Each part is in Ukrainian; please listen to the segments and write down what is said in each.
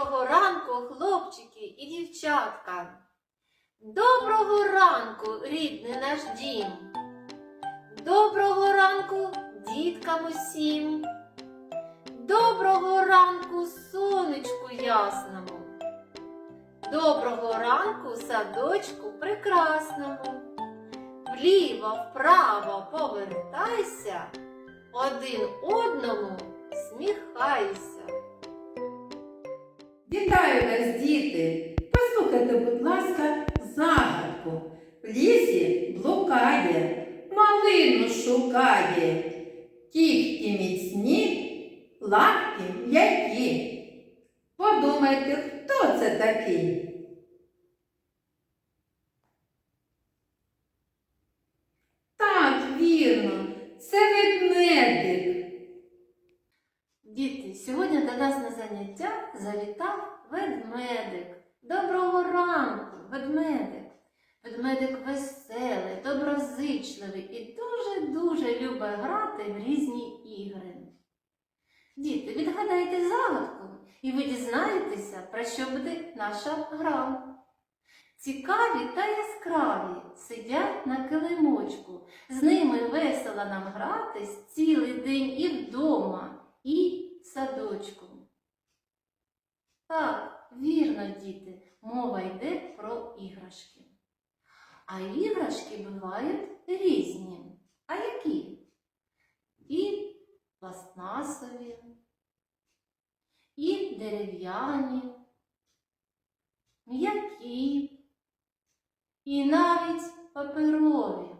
Доброго ранку, хлопчики і дівчатка. Доброго ранку, рідний наш дім. Доброго ранку, діткам усім. Доброго ранку, сонечку ясному. Доброго ранку, садочку прекрасному. Вліво, вправо повертайся, один одному сміхайся. Вітаю вас, діти! Послухайте, будь ласка, загадку. В лісі блукає, малину шукає. Кіхті міцні, лапки м'які. Подумайте, хто це такий? Так, вірно, це ведмедик. Діти, сьогодні до нас на заняття завітав ведмедик. Доброго ранку, ведмедик. Ведмедик веселий, доброзичливий і дуже-дуже любить грати в різні ігри. Діти, відгадайте загадку, і ви дізнаєтеся, про що буде наша гра. Цікаві та яскраві сидять на килимочку. З ними весело нам гратись цілий день і вдома, і в садочку. Так, вірно, діти, мова йде про іграшки. А іграшки бувають різні. А які? І пластмасові, і дерев'яні, м'які, і навіть паперові.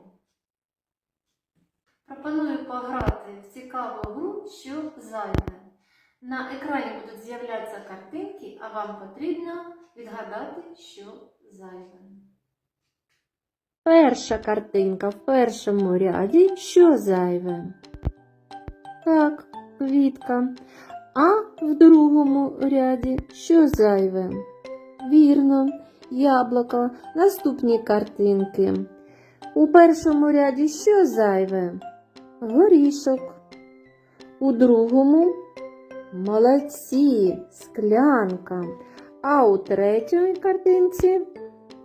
Пропоную пограти в цікаву гру, що зайве. На екрані будуть з'являтися картинки, а вам потрібно відгадати, що зайве. Перша картинка в першому ряді що зайве? Так, квітка. А в другому ряді що зайве? Вірно, яблуко. Наступні картинки. У першому ряді що зайве? Горішок. У другому молодці, склянка. А у третій картинці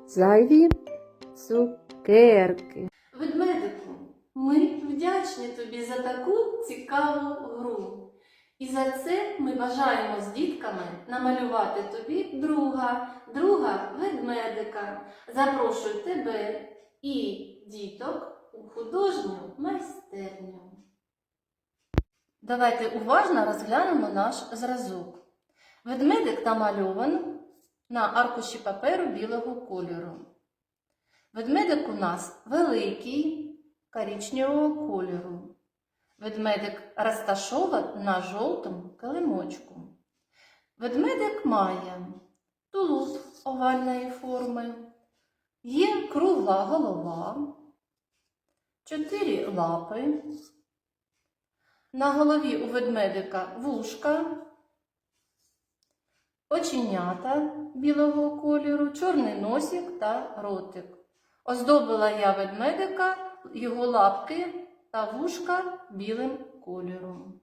зайві цукерки. Ведмедику, ми вдячні тобі за таку цікаву гру. І за це ми бажаємо з дітками намалювати тобі друга, друга ведмедика. Запрошую тебе і діток у художню майстерню. Давайте уважно розглянемо наш зразок. Ведмедик намальований на аркуші паперу білого кольору. Ведмедик у нас великий коричневого кольору. Ведмедик розташований на жовтому килимочку. Ведмедик має тулуб овальної форми, є кругла голова, чотири лапи. На голові у ведмедика вушка, оченята білого кольору, чорний носик та ротик. Оздобила я ведмедика, його лапки та вушка білим кольором.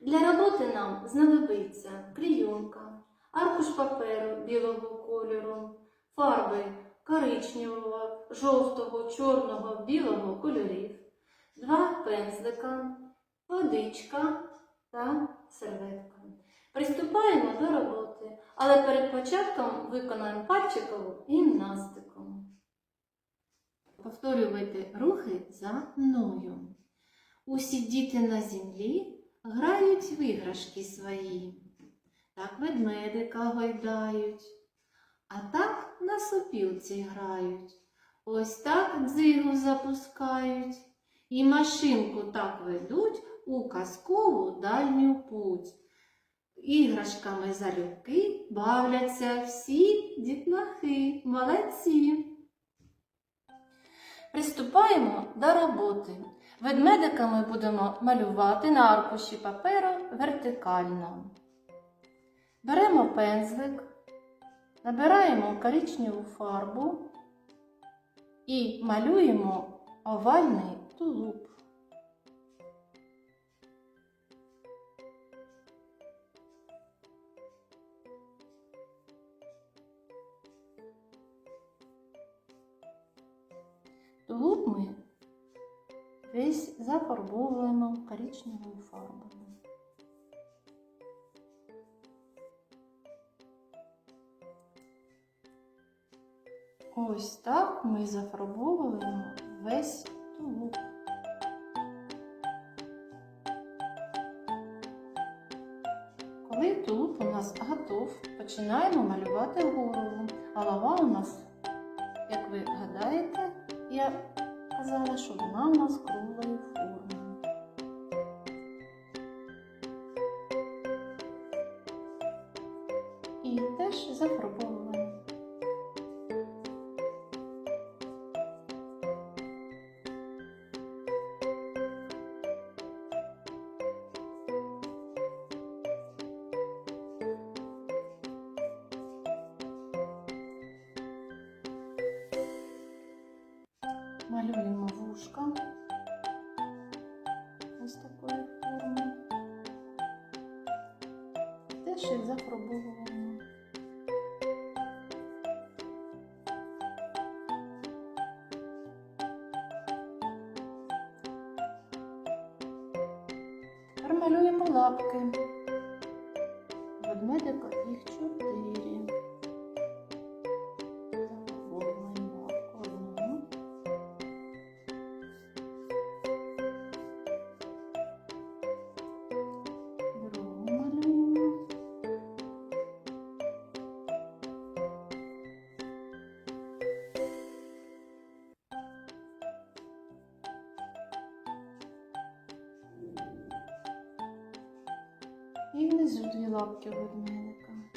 Для роботи нам знадобиться клейонка, аркуш паперу білого кольору, фарби коричневого, жовтого, чорного, білого кольорів, два пензлика, водичка та серветка. Приступаємо до роботи, але перед початком виконаємо пальчикову гімнастику. Повторювайте рухи за мною. Усі діти на землі грають в іграшки свої. Так ведмедика гойдають, а так на сопілці грають. Ось так дзигу запускають і машинку так ведуть у казкову дальню путь. Іграшками залюбки бавляться всі дітнахи, молодці. Приступаємо до роботи. Ведмедика ми будемо малювати на аркуші паперу вертикально. Беремо пензлик, набираємо коричневу фарбу і малюємо овальний тулуб. Тулуб ми весь зафарбовуємо коричневою фарбою. Ось так ми зафарбовуємо весь тулуб. Коли тулуб у нас готов, починаємо малювати голову. Голова у нас, як ви гадаєте, я казала, що вона у нас круглої форми. Малюємо лапки. Лапки ведмедика.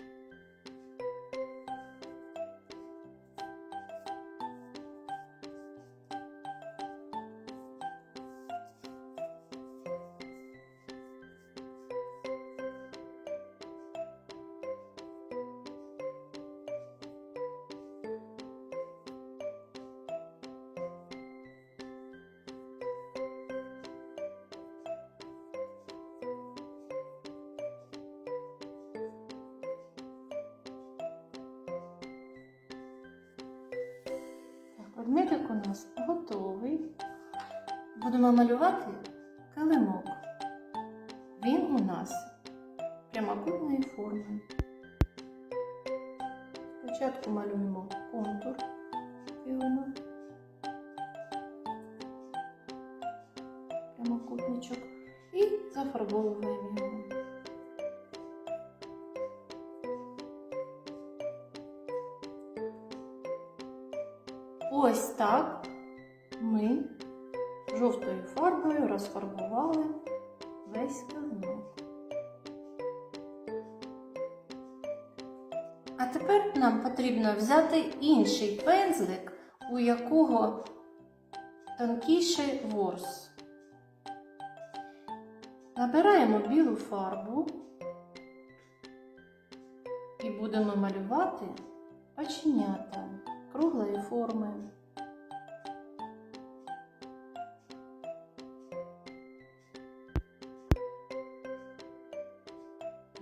Ведмедик у нас готовий. Будемо малювати килимок. Він у нас прямокутної форми. Спочатку малюємо контур килимок. Прямокутничок і зафарбовуємо його. Ось так ми жовтою фарбою розфарбували весь килимок. А тепер нам потрібно взяти інший пензлик, у якого тонкіший ворс. Набираємо білу фарбу і будемо малювати оченята круглої форми.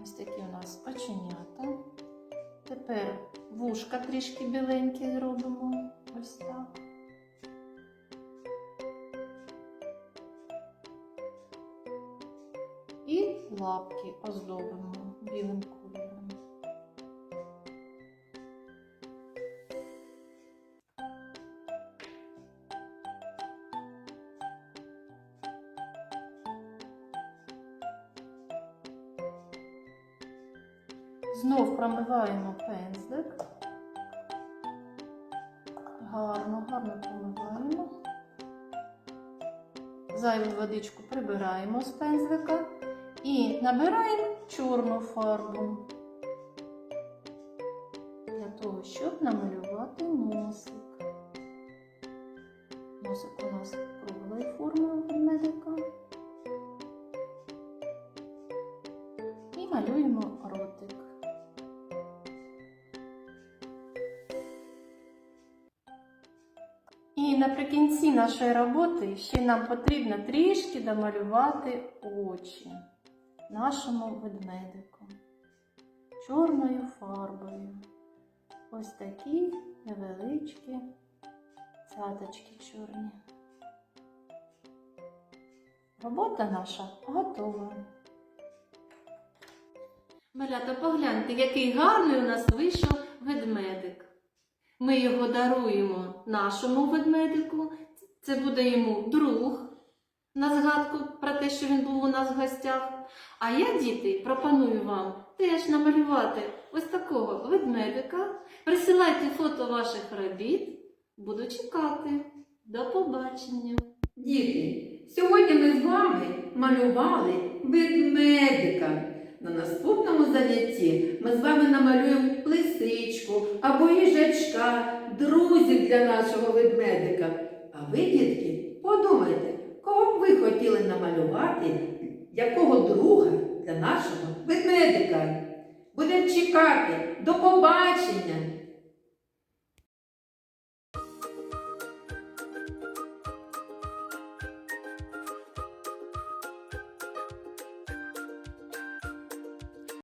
Ось такі у нас оченята. Тепер вушка трішки біленькі зробимо. Ось так. І лапки оздобимо білим Знов промиваємо пензлик. Гарно, гарно промиваємо. Зайву водичку прибираємо з пензлика і набираємо чорну фарбу для того, щоб намалювати носик. Носик у нас круглої форми у ведмедика. І наприкінці нашої роботи ще нам потрібно трішки домалювати очі нашому ведмедику чорною фарбою. Ось такі невеличкі. Цяточки чорні. Робота наша готова. Малята, погляньте, який гарний у нас вийшов ведмедик. Ми його даруємо нашому ведмедику. Це буде йому друг на згадку про те, що він був у нас в гостях. А я, діти, пропоную вам теж намалювати ось такого ведмедика. Присилайте фото ваших робіт. Буду чекати. До побачення. Діти, сьогодні ми з вами малювали ведмедика. На наступному занятті ми з вами намалюємо лисичку або їжачка, друзів для нашого ведмедика. А ви, дітки, подумайте, кого б ви хотіли намалювати, якого друга для нашого ведмедика. Будемо чекати. До побачення!